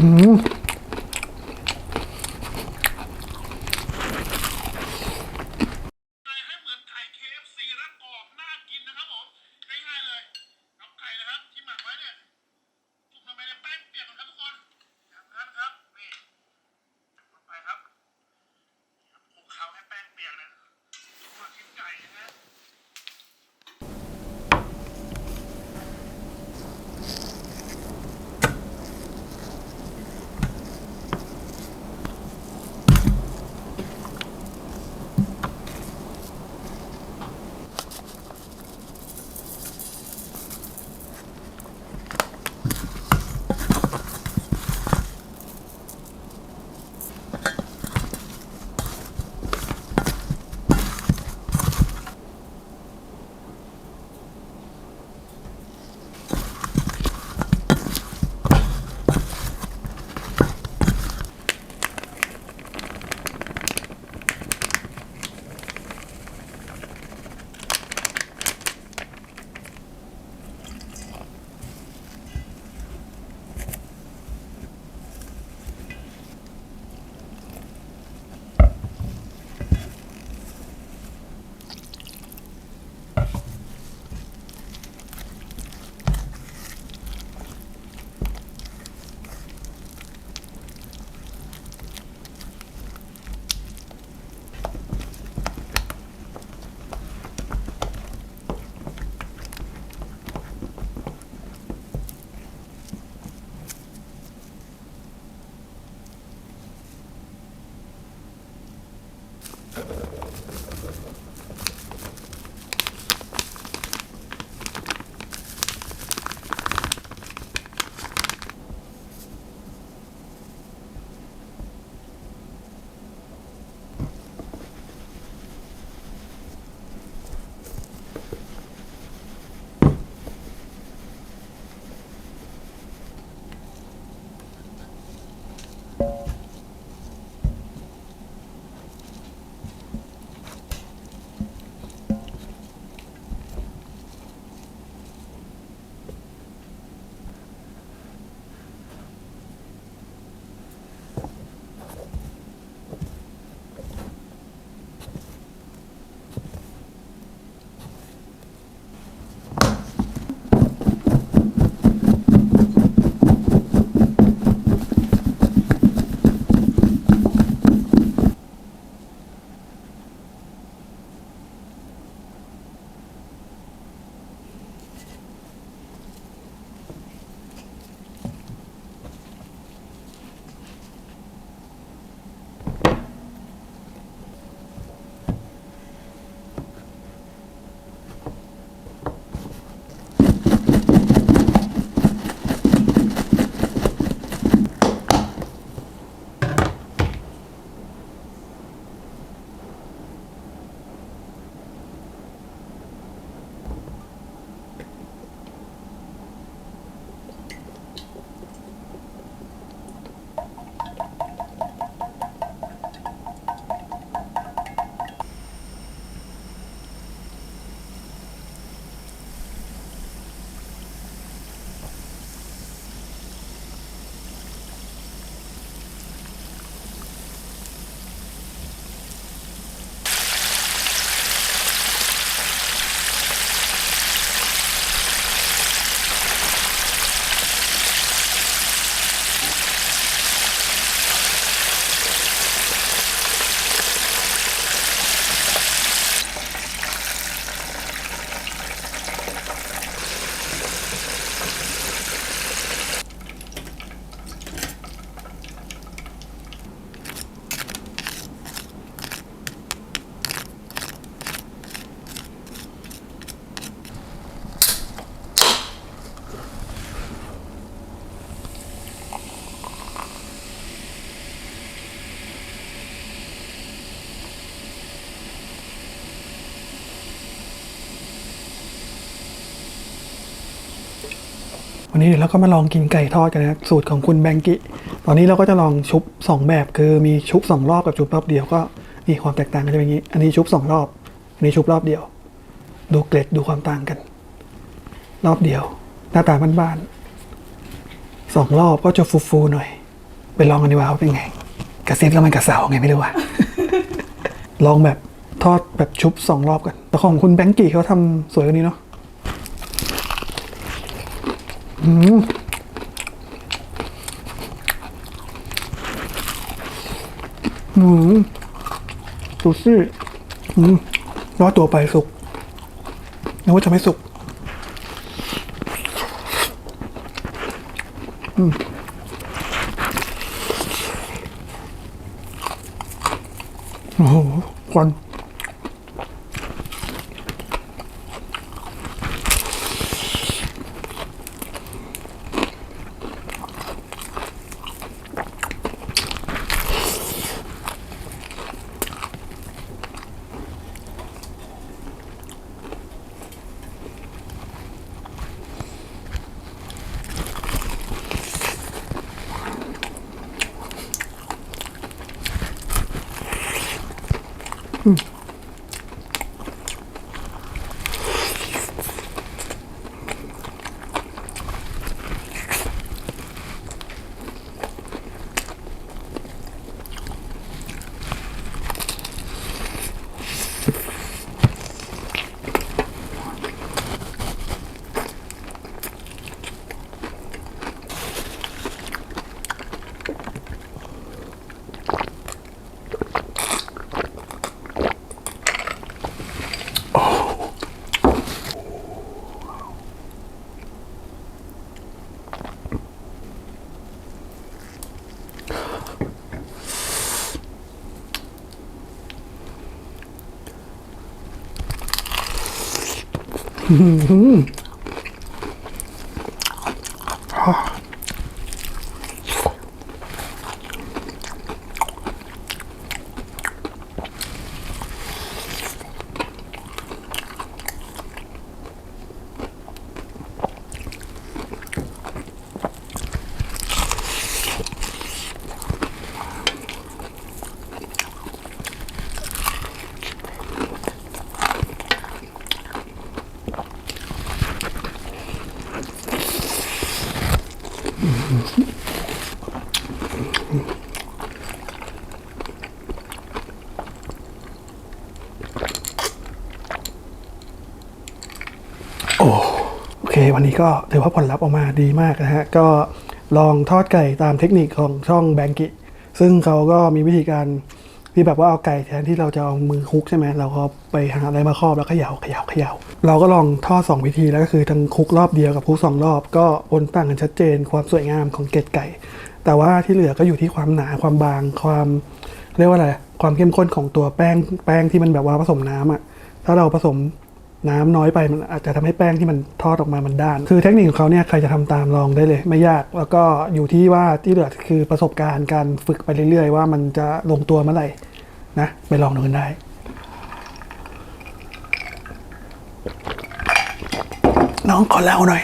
อื วันนี้เดี๋ยวเราก็มาลองกินไก่ทอดกันนะสูตรของคุณแบงกิ ตอนนี้เราก็จะลองชุบสองแบบ คือมีชุบสองรอบกับชุบรอบเดียวก็นี่ความแตกต่างกันจะเป็นอย่างนี้ อันนี้ชุบสองรอบ อันนี้ชุบรอบเดียว ดูเกล็ดดูความต่างกัน รอบเดียว หน้าตาบ้านๆสองรอบก็จะฟูๆหน่อย ไปลองกันดีกว่าว่าเป็นไงกระซิบแล้วมันกระเสาไงไม่รู้ว่ะลองแบบทอดแบบชุบสองรอบกันแต่ของคุณแบงกี้เขาทำสวยกว่านี้เนาะ อืมอืมซูซี่อืมรอดตัวไปสุกนึกว่าจะไม่สุกโอ้โหควัน 음. 아. โอเค วันนี้ก็ถือว่าผลลัพธ์ออกมาดีมากนะฮะ ก็ลองทอดไก่ตามเทคนิคของช่องแบงกิ ซึ่งเขาก็มีวิธีการที่แบบว่าเอาไก่แทนที่เราจะเอามือคลุกใช่ไหมเราก็ไปหาอะไรมาครอบแล้วเขย่าเขย่าเขย่าเราก็ลองทอดสองวิธีแล้วก็คือทั้งคลุกรอบเดียวกับคลุกสองรอบ ก็ผลต่างกันชัดเจนความสวยงามของเกล็ดไก่ แต่ว่าที่เหลือก็อยู่ที่ความหนาความบางความเรียกว่าอะไรความเข้มข้นของตัวแป้งแป้งที่มันแบบว่าผสมน้ำอะถ้าเราผสม น้ำน้อยไปมันอาจจะทำให้แป้งที่มันทอดออกมามันด้าน คือเทคนิคของเขาเนี่ยใครจะทำตามลองได้เลย ไม่ยากแล้วก็อยู่ที่ว่าที่เหลือคือประสบการณ์การฝึกไปเรื่อยๆ ว่ามันจะลงตัวเมื่อไหร่นะไปลองดูกันได้น้องขอเล่าหน่อย